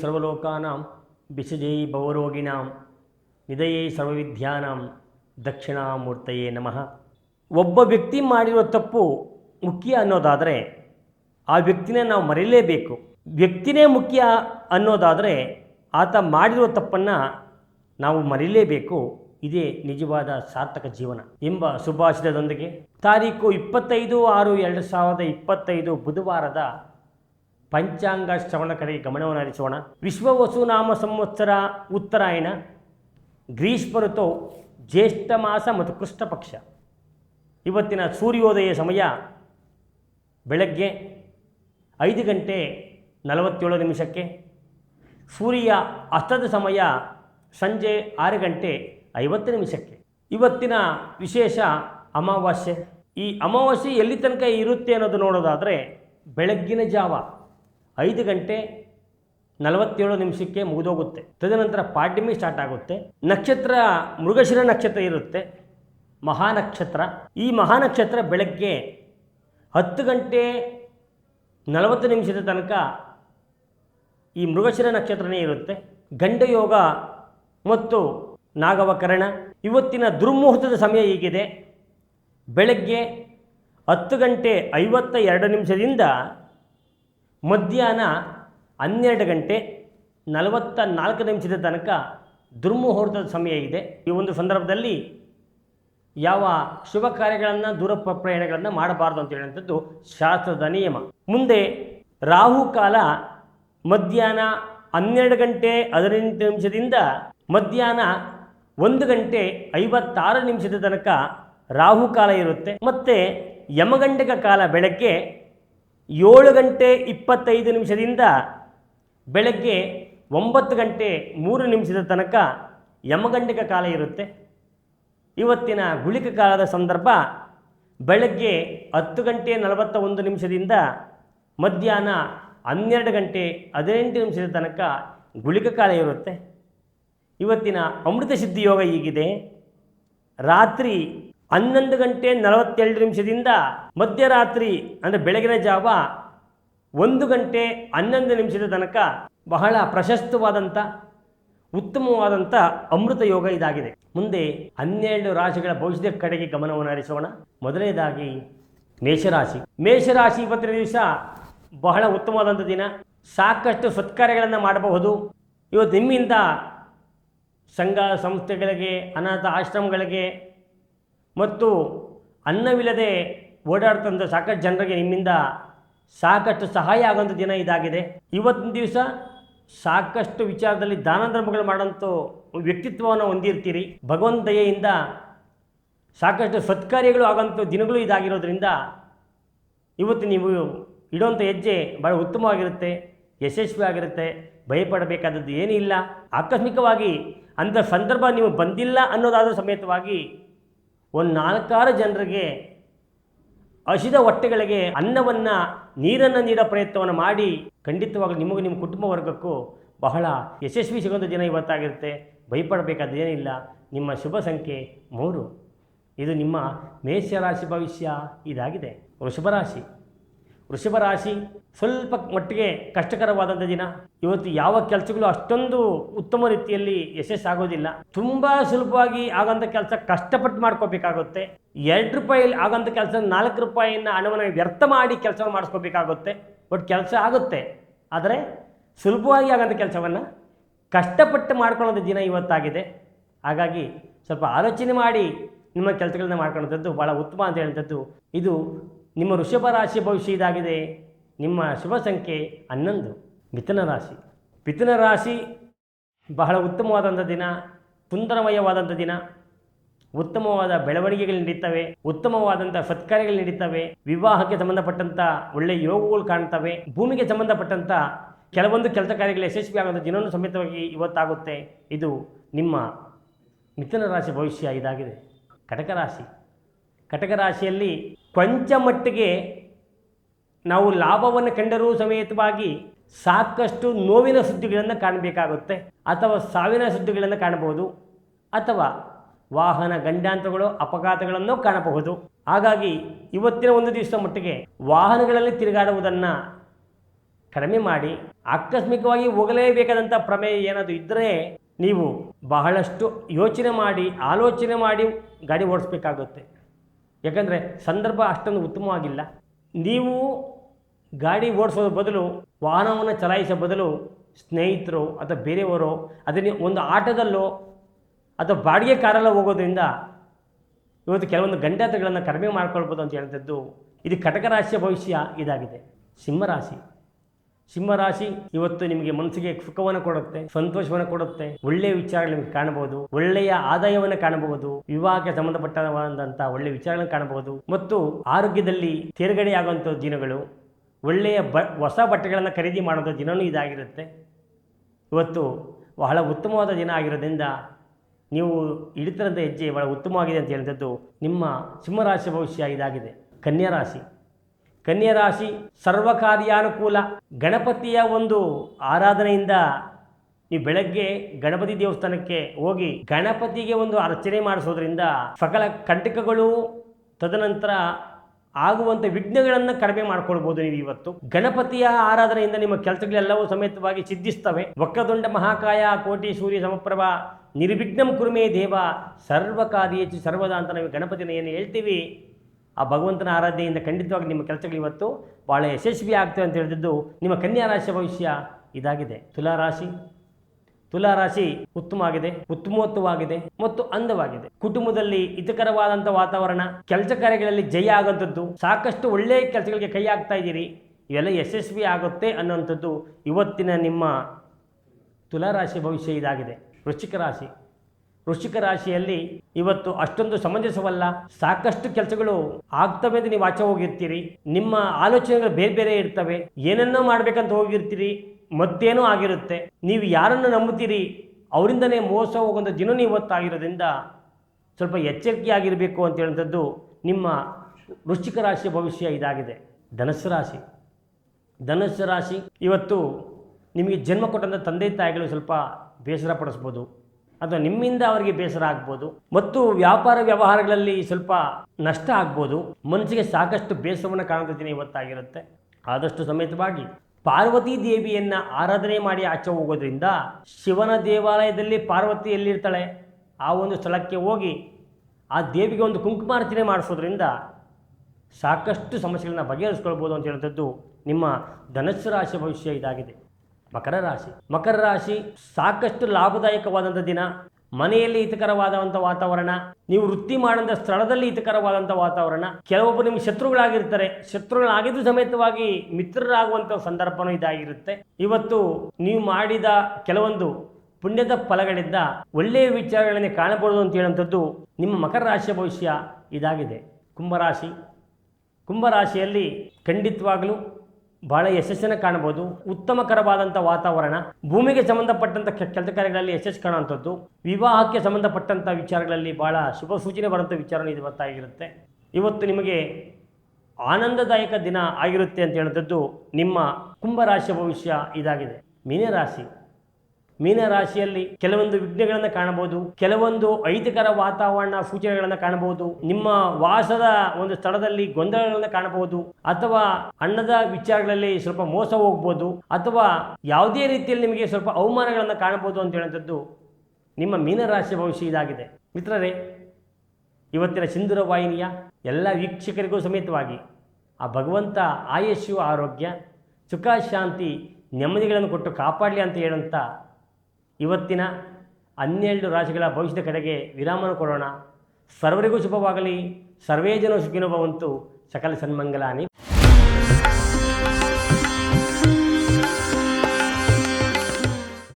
ಸರ್ವಲೋಕಾನಾಂ ಬಿಸಜೈ ಭವರೋಗಿಣಾಂ ಸರ್ವವಿಧ್ಯಾನಾಂ ಸರ್ವವಿದ್ಯಾನಾಂ, ದಕ್ಷಿಣಾಮೂರ್ತಯೇ ನಮಃ. ಒಬ್ಬ ವ್ಯಕ್ತಿ ಮಾಡಿರುವ ತಪ್ಪು ಮುಖ್ಯ ಅನ್ನೋದಾದರೆ ಆ ವ್ಯಕ್ತಿನೇ ನಾವು ಮರೆಯಲೇಬೇಕು ವ್ಯಕ್ತಿನೇ ಮುಖ್ಯ ಅನ್ನೋದಾದರೆ ಆತ ಮಾಡಿರುವ ತಪ್ಪನ್ನು ನಾವು ಮರೆಯಲೇಬೇಕು ಇದೇ ನಿಜವಾದ ಸಾರ್ಥಕ ಜೀವನ ಎಂಬ ಸುಭಾಷಿತದೊಂದಿಗೆ. ತಾರೀಕು ಇಪ್ಪತ್ತೈದು ಆರು ಎರಡು ಸಾವಿರದ ಇಪ್ಪತ್ತೈದು ಬುಧವಾರದ ಪಂಚಾಂಗ ಶ್ರವಣ ಕಡೆಗೆ ಗಮನವನ್ನು ಹರಿಸೋಣ. ವಿಶ್ವ ವಸುನಾಮ ಸಂವತ್ಸರ ಉತ್ತರಾಯಣ ಗ್ರೀಷ್ಮ ಋತು ಜ್ಯೇಷ್ಠ ಮಾಸ ಮತ್ತು ಕೃಷ್ಣ ಪಕ್ಷ ಇವತ್ತಿನ ಸೂರ್ಯೋದಯ ಸಮಯ ಬೆಳಗ್ಗೆ ಐದು ಗಂಟೆ ನಲವತ್ತೇಳು ನಿಮಿಷಕ್ಕೆ, ಸೂರ್ಯ ಅಸ್ತದ ಸಮಯ ಸಂಜೆ ಆರು ಗಂಟೆ ಐವತ್ತು ನಿಮಿಷಕ್ಕೆ. ಇವತ್ತಿನ ವಿಶೇಷ ಅಮಾವಾಸ್ಯೆ. ಈ ಅಮಾವಾಸ್ಯೆ ಎಲ್ಲಿ ತನಕ ಇರುತ್ತೆ ಅನ್ನೋದು ನೋಡೋದಾದರೆ ಬೆಳಗ್ಗಿನ ಜಾವ. ಐದು ಗಂಟೆ ನಲವತ್ತೇಳು ನಿಮಿಷಕ್ಕೆ ಮುಗಿದೋಗುತ್ತೆ. ತದನಂತರ ಪಾಡ್ಯಮಿ ಸ್ಟಾರ್ಟ್ ಆಗುತ್ತೆ. ನಕ್ಷತ್ರ, ಮೃಗಶಿರ ನಕ್ಷತ್ರ ಇರುತ್ತೆ. ಮಹಾನಕ್ಷತ್ರ. ಈ ಮಹಾನಕ್ಷತ್ರ ಬೆಳಗ್ಗೆ ಹತ್ತು ಗಂಟೆ ನಲವತ್ತು ನಿಮಿಷದ ತನಕ ಈ ಮೃಗಶಿರ ನಕ್ಷತ್ರನೇ ಇರುತ್ತೆ. ಗಂಡಯೋಗ ಮತ್ತು ನಾಗವಕರಣ. ಇವತ್ತಿನ ದುರ್ಮುಹೂರ್ತದ ಸಮಯ ಹೀಗಿದೆ. ಬೆಳಗ್ಗೆ ಹತ್ತು ಗಂಟೆ ಐವತ್ತ ಎರಡು ನಿಮಿಷದಿಂದ ಮಧ್ಯಾಹ್ನ ಹನ್ನೆರಡು ಗಂಟೆ ನಲವತ್ತ ನಾಲ್ಕು ನಿಮಿಷದ ತನಕ ದುರ್ಮುಹೂರ್ತದ ಸಮಯ ಇದೆ. ಈ ಒಂದು ಸಂದರ್ಭದಲ್ಲಿ ಯಾವ ಶುಭ ಕಾರ್ಯಗಳನ್ನು, ದೂರ ಪ್ರಯಾಣಗಳನ್ನು ಮಾಡಬಾರ್ದು ಅಂತ ಹೇಳುವಂಥದ್ದು ಶಾಸ್ತ್ರದ ನಿಯಮ. ಮುಂದೆ ರಾಹುಕಾಲ ಮಧ್ಯಾಹ್ನ ಹನ್ನೆರಡು ಗಂಟೆ ಹದಿನೆಂಟು ನಿಮಿಷದಿಂದ ಮಧ್ಯಾಹ್ನ ಒಂದು ಗಂಟೆ ಐವತ್ತಾರು ನಿಮಿಷದ ತನಕ ರಾಹುಕಾಲ ಇರುತ್ತೆ. ಮತ್ತು ಯಮಗಂಡಕ ಕಾಲ ಬೆಳಗ್ಗೆ ಏಳು ಗಂಟೆ ಇಪ್ಪತ್ತೈದು ನಿಮಿಷದಿಂದ ಬೆಳಗ್ಗೆ ಒಂಬತ್ತು ಗಂಟೆ ಮೂರು ನಿಮಿಷದ ತನಕ ಯಮಗಂಡಿಕ ಕಾಲ ಇರುತ್ತೆ. ಇವತ್ತಿನ ಗುಳಿಕ ಕಾಲದ ಸಂದರ್ಭ ಬೆಳಗ್ಗೆ ಹತ್ತು ಗಂಟೆ ನಲವತ್ತ ಒಂದು ನಿಮಿಷದಿಂದ ಮಧ್ಯಾಹ್ನ ಹನ್ನೆರಡು ಗಂಟೆ ಹದಿನೆಂಟು ನಿಮಿಷದ ತನಕ ಗುಳಿಕ ಕಾಲ ಇರುತ್ತೆ. ಇವತ್ತಿನ ಅಮೃತ ಸಿದ್ಧಿ ಯೋಗ ಹೀಗಿದೆ. ರಾತ್ರಿ ಹನ್ನೊಂದು ಗಂಟೆ ನಲವತ್ತೆರಡು ನಿಮಿಷದಿಂದ ಮಧ್ಯರಾತ್ರಿ, ಅಂದರೆ ಬೆಳಗಿನ ಜಾವ ಒಂದು ಗಂಟೆ ಹನ್ನೊಂದು ನಿಮಿಷದ ತನಕ ಬಹಳ ಪ್ರಶಸ್ತವಾದಂಥ, ಉತ್ತಮವಾದಂಥ ಅಮೃತ ಯೋಗ ಇದಾಗಿದೆ. ಮುಂದೆ ಹನ್ನೆರಡು ರಾಶಿಗಳ ಭವಿಷ್ಯದ ಕಡೆಗೆ ಗಮನವನ್ನು ಹರಿಸೋಣ. ಮೊದಲನೇದಾಗಿ ಮೇಷರಾಶಿ. ಮೇಷರಾಶಿ ಇವತ್ತಿನ ದಿವಸ ಬಹಳ ಉತ್ತಮವಾದಂಥ ದಿನ. ಸಾಕಷ್ಟು ಸತ್ಕಾರ್ಯಗಳನ್ನು ಮಾಡಬಹುದು. ಇವತ್ತು ನಿಮ್ಮಿಂದ ಸಂಘ, ಸಂಸ್ಥೆಗಳಿಗೆ, ಅನಾಥ ಆಶ್ರಮಗಳಿಗೆ ಮತ್ತು ಅನ್ನವಿಲ್ಲದೆ ಓಡಾಡ್ತಂಥ ಸಾಕಷ್ಟು ಜನರಿಗೆ ನಿಮ್ಮಿಂದ ಸಾಕಷ್ಟು ಸಹಾಯ ಆಗುವಂಥ ದಿನ ಇದಾಗಿದೆ. ಇವತ್ತಿನ ದಿವಸ ಸಾಕಷ್ಟು ವಿಚಾರದಲ್ಲಿ ದಾನ ಧರ್ಮಗಳು ಮಾಡೋಂಥ ವ್ಯಕ್ತಿತ್ವವನ್ನು ಹೊಂದಿರ್ತೀರಿ. ಭಗವಂತ ದಯೆಯಿಂದ ಸಾಕಷ್ಟು ಸತ್ಕಾರ್ಯಗಳು ಆಗೋಂಥ ದಿನಗಳು ಇದಾಗಿರೋದ್ರಿಂದ ಇವತ್ತು ನೀವು ಇಡುವಂಥ ಹೆಜ್ಜೆ ಭಾಳ ಉತ್ತಮವಾಗಿರುತ್ತೆ ಯಶಸ್ವಿ ಆಗಿರುತ್ತೆ ಭಯಪಡಬೇಕಾದದ್ದು ಏನೂ ಇಲ್ಲ ಆಕಸ್ಮಿಕವಾಗಿ ಅಂಥ ಸಂದರ್ಭ ನೀವು ಬಂದಿಲ್ಲ ಅನ್ನೋದಾದ ಸಮೇತವಾಗಿ ಒಂದು ನಾಲ್ಕಾರು ಜನರಿಗೆ ಹಸಿದ ಹೊಟ್ಟೆಗಳಿಗೆ ಅನ್ನವನ್ನು, ನೀರನ್ನು ನೀಡೋ ಪ್ರಯತ್ನವನ್ನು ಮಾಡಿ, ಖಂಡಿತವಾಗಲೂ ನಿಮಗೂ ನಿಮ್ಮ ಕುಟುಂಬ ವರ್ಗಕ್ಕೂ ಬಹಳ ಯಶಸ್ವಿ ಸಿಗುವಂಥ ದಿನ ಇವತ್ತಾಗಿರುತ್ತೆ. ಭಯಪಡಬೇಕಾದ ಏನಿಲ್ಲ ನಿಮ್ಮ ಶುಭ ಸಂಖ್ಯೆ ಮೂರು. ಇದು ನಿಮ್ಮ ಮೇಷರಾಶಿ ಭವಿಷ್ಯ ಇದಾಗಿದೆ. ವೃಷಭ ರಾಶಿ ವೃಷಭ ರಾಶಿ ಸ್ವಲ್ಪ ಮಟ್ಟಿಗೆ ಕಷ್ಟಕರವಾದಂಥ ದಿನ. ಇವತ್ತು ಯಾವ ಕೆಲಸಗಳು ಅಷ್ಟೊಂದು ಉತ್ತಮ ರೀತಿಯಲ್ಲಿ ಯಶಸ್ಸಾಗೋದಿಲ್ಲ. ತುಂಬ ಸುಲಭವಾಗಿ ಆಗೋಂಥ ಕೆಲಸ ಕಷ್ಟಪಟ್ಟು ಮಾಡ್ಕೋಬೇಕಾಗುತ್ತೆ. ಎರಡು ರೂಪಾಯಿ ಆಗೋಂಥ ಕೆಲಸ ನಾಲ್ಕು ರೂಪಾಯಿನ ಹಣವನ್ನು ವ್ಯರ್ಥ ಮಾಡಿ ಕೆಲಸ ಮಾಡಿಸ್ಕೋಬೇಕಾಗುತ್ತೆ. ಬಟ್ ಕೆಲಸ ಆಗುತ್ತೆ. ಆದರೆ ಸುಲಭವಾಗಿ ಆಗೋಂಥ ಕೆಲಸವನ್ನು ಕಷ್ಟಪಟ್ಟು ಮಾಡ್ಕೊಳ್ಳೋಂಥ ದಿನ ಇವತ್ತಾಗಿದೆ. ಹಾಗಾಗಿ ಸ್ವಲ್ಪ ಆಲೋಚನೆ ಮಾಡಿ ನಿಮ್ಮ ಕೆಲಸಗಳನ್ನ ಮಾಡ್ಕೊಳ್ಳೋಂಥದ್ದು ಭಾಳ ಉತ್ತಮ ಅಂತ ಹೇಳುವಂಥದ್ದು ಇದು ನಿಮ್ಮ ವೃಷಭ ರಾಶಿ ಭವಿಷ್ಯ ಇದಾಗಿದೆ. ನಿಮ್ಮ ಶುಭ ಸಂಖ್ಯೆ ಹನ್ನೊಂದು. ಮಿಥುನ ರಾಶಿ. ಮಿಥುನ ರಾಶಿ ಬಹಳ ಉತ್ತಮವಾದಂಥ ದಿನ ಸುಂದರಮಯವಾದಂಥ ದಿನ. ಉತ್ತಮವಾದ ಬೆಳವಣಿಗೆಗಳು ನಡೀತವೆ ಉತ್ತಮವಾದಂಥ ಸತ್ಕಾರ್ಯಗಳು ನಡೀತವೆ. ವಿವಾಹಕ್ಕೆ ಸಂಬಂಧಪಟ್ಟಂಥ ಒಳ್ಳೆಯ ಯೋಗಗಳು ಕಾಣ್ತವೆ. ಭೂಮಿಗೆ ಸಂಬಂಧಪಟ್ಟಂಥ ಕೆಲವೊಂದು ಕೆಲಸ ಕಾರ್ಯಗಳು ಯಶಸ್ವಿ ಆಗುವಂಥ ದಿನವೂ ಸಮೇತವಾಗಿ ಇವತ್ತಾಗುತ್ತೆ. ಇದು ನಿಮ್ಮ ಮಿಥುನ ರಾಶಿ ಭವಿಷ್ಯ ಇದಾಗಿದೆ. ಕಟಕ ರಾಶಿ. ಕಟಕ ರಾಶಿಯಲ್ಲಿ ಕೊಂಚ ಮಟ್ಟಿಗೆ ನಾವು ಲಾಭವನ್ನು ಕಂಡರೂ ಸಮೇತವಾಗಿ ಸಾಕಷ್ಟು ನೋವಿನ ಸುದ್ದಿಗಳನ್ನು ಕಾಣಬೇಕಾಗುತ್ತೆ. ಅಥವಾ ಸಾವಿನ ಸುದ್ದಿಗಳನ್ನು ಕಾಣಬಹುದು. ಅಥವಾ ವಾಹನ ಗಂಡಾಂತರಗಳು ಅಪಘಾತಗಳನ್ನು ಕಾಣಬಹುದು. ಹಾಗಾಗಿ ಇವತ್ತಿನ ಒಂದು ದಿವಸ ಮಟ್ಟಿಗೆ ವಾಹನಗಳಲ್ಲಿ ತಿರುಗಾಡುವುದನ್ನು ಕಡಿಮೆ ಮಾಡಿ, ಆಕಸ್ಮಿಕವಾಗಿ ಹೋಗಲೇಬೇಕಾದಂಥ ಪ್ರಮೇಯ ಏನಾದರೂ ಇದ್ದರೆ ನೀವು ಬಹಳಷ್ಟು ಯೋಚನೆ ಮಾಡಿ, ಆಲೋಚನೆ ಮಾಡಿ ಗಾಡಿ ಓಡಿಸ್ಬೇಕಾಗುತ್ತೆ. ಯಾಕಂದರೆ ಸಂದರ್ಭ ಅಷ್ಟೊಂದು ಉತ್ತಮವಾಗಿಲ್ಲ. ನೀವು ಗಾಡಿ ಓಡಿಸೋದ್ರ ಬದಲು ವಾಹನವನ್ನು ಚಲಾಯಿಸೋ ಬದಲು ಸ್ನೇಹಿತರು ಅಥವಾ ಬೇರೆಯವರು ಅದನ್ನು ಒಂದು ಆಟದಲ್ಲೋ ಅಥವಾ ಬಾಡಿಗೆ ಕಾರಲ್ಲೋ ಹೋಗೋದ್ರಿಂದ ಇವತ್ತು ಕೆಲವೊಂದು ಗಂಡಾತಗಳನ್ನು ಕಡಿಮೆ ಮಾಡ್ಕೊಳ್ಬೋದು ಅಂತ ಹೇಳಿದ್ದು ಇದು ಕಟಕ ರಾಶಿಯ ಭವಿಷ್ಯ ಇದಾಗಿದೆ. ಸಿಂಹರಾಶಿ. ಸಿಂಹರಾಶಿ ಇವತ್ತು ನಿಮಗೆ ಮನಸ್ಸಿಗೆ ಸುಖವನ್ನು ಕೊಡುತ್ತೆ, ಸಂತೋಷವನ್ನು ಕೊಡುತ್ತೆ, ಒಳ್ಳೆಯ ವಿಚಾರಗಳು ನಿಮಗೆ ಕಾಣಬಹುದು, ಒಳ್ಳೆಯ ಆದಾಯವನ್ನು ಕಾಣಬಹುದು, ವಿವಾಹಕ್ಕೆ ಸಂಬಂಧಪಟ್ಟವಾದಂಥ ಒಳ್ಳೆಯ ವಿಚಾರಗಳನ್ನು ಕಾಣಬಹುದು, ಮತ್ತು ಆರೋಗ್ಯದಲ್ಲಿ ತೇರ್ಗಡೆಯಾಗುವಂಥ ದಿನಗಳು, ಒಳ್ಳೆಯ ಬ, ಹೊಸ ಬಟ್ಟೆಗಳನ್ನು ಖರೀದಿ ಮಾಡೋದು ದಿನವೂ ಇದಾಗಿರುತ್ತೆ. ಇವತ್ತು ಬಹಳ ಉತ್ತಮವಾದ ದಿನ ಆಗಿರೋದ್ರಿಂದ ನೀವು ಇಡಿತರದ ಹೆಜ್ಜೆ ಬಹಳ ಉತ್ತಮವಾಗಿದೆ ಅಂತ ಹೇಳಿದದ್ದು ನಿಮ್ಮ ಸಿಂಹರಾಶಿ ಭವಿಷ್ಯ ಇದಾಗಿದೆ. ಕನ್ಯಾ ರಾಶಿ. ಕನ್ಯಾ ರಾಶಿ ಸರ್ವಕಾರ್ಯಾನುಕೂಲ. ಗಣಪತಿಯ ಒಂದು ಆರಾಧನೆಯಿಂದ ನೀವು ಬೆಳಗ್ಗೆ ಗಣಪತಿ ದೇವಸ್ಥಾನಕ್ಕೆ ಹೋಗಿ ಗಣಪತಿಗೆ ಒಂದು ಅರ್ಚನೆ ಮಾಡಿಸೋದ್ರಿಂದ ಸಕಲ ಕಂಟಕಗಳು ತದನಂತರ ಆಗುವಂಥ ವಿಘ್ನಗಳನ್ನು ಕಡಿಮೆ ಮಾಡ್ಕೊಳ್ಬೋದು ನೀವು ಇವತ್ತು. ಗಣಪತಿಯ ಆರಾಧನೆಯಿಂದ ನಿಮ್ಮ ಕೆಲಸಗಳೆಲ್ಲವೂ ಸಮೇತವಾಗಿ ಸಿದ್ಧಿಸ್ತವೆ. ವಕ್ರದೊಂಡ ಮಹಾಕಾಯ, ಕೋಟಿ ಸೂರ್ಯ ಸಮಪ್ರಭ, ನಿರ್ವಿಘ್ನಂ ಕುರುಮೇ ದೇವ ಸರ್ವ ಕಾರ್ಯೇಚು ಸರ್ವದ ಅಂತ ನಾವು ಗಣಪತಿನ ಏನು ಹೇಳ್ತೀವಿ. ಆ ಭಗವಂತನ ಆರಾಧನೆಯಿಂದ ಖಂಡಿತವಾಗಿ ನಿಮ್ಮ ಕೆಲಸಗಳು ಇವತ್ತು ಭಾಳ ಯಶಸ್ವಿ ಆಗ್ತವೆ ಅಂತ ಹೇಳಿದ್ದು ನಿಮ್ಮ ಕನ್ಯಾ ರಾಶಿಯ ಭವಿಷ್ಯ ಇದಾಗಿದೆ. ತುಲಾರಾಶಿ ತುಲಾರಾಶಿ ಉತ್ತಮವಾಗಿದೆ ಉತ್ತಮೋತ್ತವಾಗಿದೆ ಮತ್ತು ಅಂದವಾಗಿದೆ. ಕುಟುಂಬದಲ್ಲಿ ಹಿತಕರವಾದಂಥ ವಾತಾವರಣ, ಕೆಲಸ ಕಾರ್ಯಗಳಲ್ಲಿ ಜಯ ಆಗುವಂಥದ್ದು, ಸಾಕಷ್ಟು ಒಳ್ಳೆಯ ಕೆಲಸಗಳಿಗೆ ಕೈ ಹಾಕ್ತಾ ಇದ್ದೀರಿ, ಇವೆಲ್ಲ ಯಶಸ್ವಿ ಆಗುತ್ತೆ ಅನ್ನುವಂಥದ್ದು ಇವತ್ತಿನ ನಿಮ್ಮ ತುಲಾರಾಶಿ ಭವಿಷ್ಯ ಇದಾಗಿದೆ. ವೃಶ್ಚಿಕ ರಾಶಿ. ವೃಶ್ಚಿಕ ರಾಶಿಯಲ್ಲಿ ಇವತ್ತು ಅಷ್ಟೊಂದು ಸಮಂಜಸವಲ್ಲ. ಸಾಕಷ್ಟು ಕೆಲಸಗಳು ಆಗ್ತವೆ ಅಂತ ನೀವು ಆಚೆ ಹೋಗಿರ್ತೀರಿ. ನಿಮ್ಮ ಆಲೋಚನೆಗಳು ಬೇರೆ ಬೇರೆ ಇರ್ತವೆ. ಏನನ್ನೋ ಮಾಡ್ಬೇಕಂತ ಹೋಗಿರ್ತೀರಿ. ಮತ್ತೇನೋ ಆಗಿರುತ್ತೆ. ನೀವು ಯಾರನ್ನು ನಂಬುತ್ತೀರಿ? ಅವರಿಂದನೇ ಮೋಸ ಹೋಗುವಂಥ ದಿನ ಇವತ್ತಾಗಿರೋದ್ರಿಂದ ಸ್ವಲ್ಪ ಎಚ್ಚರಿಕೆಯಾಗಿರಬೇಕು ಅಂತ ಹೇಳುವಂಥದ್ದು ನಿಮ್ಮ ವೃಶ್ಚಿಕ ರಾಶಿಯ ಭವಿಷ್ಯ ಇದಾಗಿದೆ. ಧನಸ್ಸು ರಾಶಿ. ಧನಸ್ಸು ರಾಶಿ ಇವತ್ತು ನಿಮಗೆ ಜನ್ಮ ಕೊಟ್ಟಂಥ ತಂದೆ ತಾಯಿಗಳು ಸ್ವಲ್ಪ ಬೇಸರ ಪಡಿಸ್ಬೋದು. ಅಥವಾ ನಿಮ್ಮಿಂದ ಅವರಿಗೆ ಬೇಸರ ಆಗ್ಬೋದು. ಮತ್ತು ವ್ಯಾಪಾರ ವ್ಯವಹಾರಗಳಲ್ಲಿ ಸ್ವಲ್ಪ ನಷ್ಟ ಆಗ್ಬೋದು. ಮನಸ್ಸಿಗೆ ಸಾಕಷ್ಟು ಬೇಸರವನ್ನು ಕಾಣುತ್ತಿದ್ದೀನಿ ದಿನ ಇವತ್ತಾಗಿರುತ್ತೆ. ಆದಷ್ಟು ಸಮೇತವಾಗಿ ಪಾರ್ವತಿ ದೇವಿಯನ್ನು ಆರಾಧನೆ ಮಾಡಿ ಆಚೆ ಹೋಗೋದ್ರಿಂದ ಶಿವನ ದೇವಾಲಯದಲ್ಲಿ ಪಾರ್ವತಿ ಎಲ್ಲಿರ್ತಾಳೆ? ಆ ಒಂದು ಸ್ಥಳಕ್ಕೆ ಹೋಗಿ ಆ ದೇವಿಗೆ ಒಂದು ಕುಂಕುಮಾರ್ಚನೆ ಮಾಡಿಸೋದ್ರಿಂದ ಸಾಕಷ್ಟು ಸಮಸ್ಯೆಗಳನ್ನ ಬಗೆಹರಿಸ್ಕೊಳ್ಬೋದು ಅಂತ ಹೇಳುವಂಥದ್ದು ನಿಮ್ಮ ಧನಸ್ಸು ರಾಶಿ ಭವಿಷ್ಯ ಇದಾಗಿದೆ. ಮಕರ ರಾಶಿ. ಮಕರ ರಾಶಿ ಸಾಕಷ್ಟು ಲಾಭದಾಯಕವಾದಂಥ ದಿನ. ಮನೆಯಲ್ಲಿ ಹಿತಕರವಾದಂಥ ವಾತಾವರಣ. ನೀವು ವೃತ್ತಿ ಮಾಡಿದ ಸ್ಥಳದಲ್ಲಿ ಹಿತಕರವಾದಂಥ ವಾತಾವರಣ. ಕೆಲವೊಬ್ಬರು ನಿಮಗೆ ಶತ್ರುಗಳಾಗಿರ್ತಾರೆ. ಶತ್ರುಗಳಾಗಿದ್ದು ಸಮೇತವಾಗಿ ಮಿತ್ರರಾಗುವಂಥ ಸಂದರ್ಭನೂ ಇದಾಗಿರುತ್ತೆ. ಇವತ್ತು ನೀವು ಮಾಡಿದ ಕೆಲವೊಂದು ಪುಣ್ಯದ ಫಲಗಳಿಂದ ಒಳ್ಳೆಯ ವಿಚಾರಗಳನ್ನೇ ಕಾಣಬಹುದು ಅಂತ ಹೇಳುವಂಥದ್ದು ನಿಮ್ಮ ಮಕರ ರಾಶಿಯ ಭವಿಷ್ಯ ಇದಾಗಿದೆ. ಕುಂಭರಾಶಿ ಕುಂಭರಾಶಿಯಲ್ಲಿ ಖಂಡಿತವಾಗಲೂ ಬಹಳ ಯಶಸ್ಸನ್ನು ಕಾಣಬಹುದು ಉತ್ತಮಕರವಾದಂಥ ವಾತಾವರಣ, ಭೂಮಿಗೆ ಸಂಬಂಧಪಟ್ಟಂಥ ಕೆಲಸ ಕಾರ್ಯಗಳಲ್ಲಿ ಯಶಸ್ಸು ಕಾಣುವಂಥದ್ದು, ವಿವಾಹಕ್ಕೆ ಸಂಬಂಧಪಟ್ಟಂಥ ವಿಚಾರಗಳಲ್ಲಿ ಬಹಳ ಶುಭ ಸೂಚನೆ ಬರುವಂಥ ವಿಚಾರ ಇದು ಇವತ್ತು ನಿಮಗೆ ಆನಂದದಾಯಕ ದಿನ ಆಗಿರುತ್ತೆ ಅಂತ ಹೇಳುವಂಥದ್ದು ನಿಮ್ಮ ಕುಂಭರಾಶಿಯ ಭವಿಷ್ಯ ಇದಾಗಿದೆ. ಮೀನರಾಶಿ. ಮೀನರಾಶಿಯಲ್ಲಿ ಕೆಲವೊಂದು ವಿಘ್ನಗಳನ್ನು ಕಾಣಬಹುದು, ಕೆಲವೊಂದು ಐತಿಕರ ವಾತಾವರಣ ಸೂಚನೆಗಳನ್ನು ಕಾಣಬಹುದು, ನಿಮ್ಮ ವಾಸದ ಒಂದು ಸ್ಥಳದಲ್ಲಿ ಗೊಂದಲಗಳನ್ನು ಕಾಣಬಹುದು, ಅಥವಾ ಅನ್ನದ ವಿಚಾರಗಳಲ್ಲಿ ಸ್ವಲ್ಪ ಮೋಸ ಹೋಗ್ಬೋದು, ಅಥವಾ ಯಾವುದೇ ರೀತಿಯಲ್ಲಿ ನಿಮಗೆ ಸ್ವಲ್ಪ ಅವಮಾನಗಳನ್ನು ಕಾಣಬಹುದು ಅಂತ ಹೇಳುವಂಥದ್ದು ನಿಮ್ಮ ಮೀನರಾಶಿ ಭವಿಷ್ಯ ಇದಾಗಿದೆ. ಮಿತ್ರರೇ, ಇವತ್ತಿನ ಸಿಂಧೂರ ವಾಹಿನಿಯ ಎಲ್ಲ ವೀಕ್ಷಕರಿಗೂ ಸಮೇತವಾಗಿ ಆ ಭಗವಂತ ಆಯಸ್ಸು, ಆರೋಗ್ಯ, ಸುಖ, ಶಾಂತಿ, ನೆಮ್ಮದಿಗಳನ್ನು ಕೊಟ್ಟು ಕಾಪಾಡಲಿ ಅಂತ ಹೇಳುವಂಥ ಇವತ್ತಿನ ಹನ್ನೆರಡು ರಾಶಿಗಳ ಭವಿಷ್ಯದ ಕಡೆಗೆ ವಿರಾಮನ ಕೊಡೋಣ. ಸರ್ವರಿಗೂ ಶುಭವಾಗಲಿ. ಸರ್ವೇ ಜನ ಸುಖಿನೋ ಭವಂತು. ಸಕಲ ಸನ್ಮಂಗಲಾನಿ.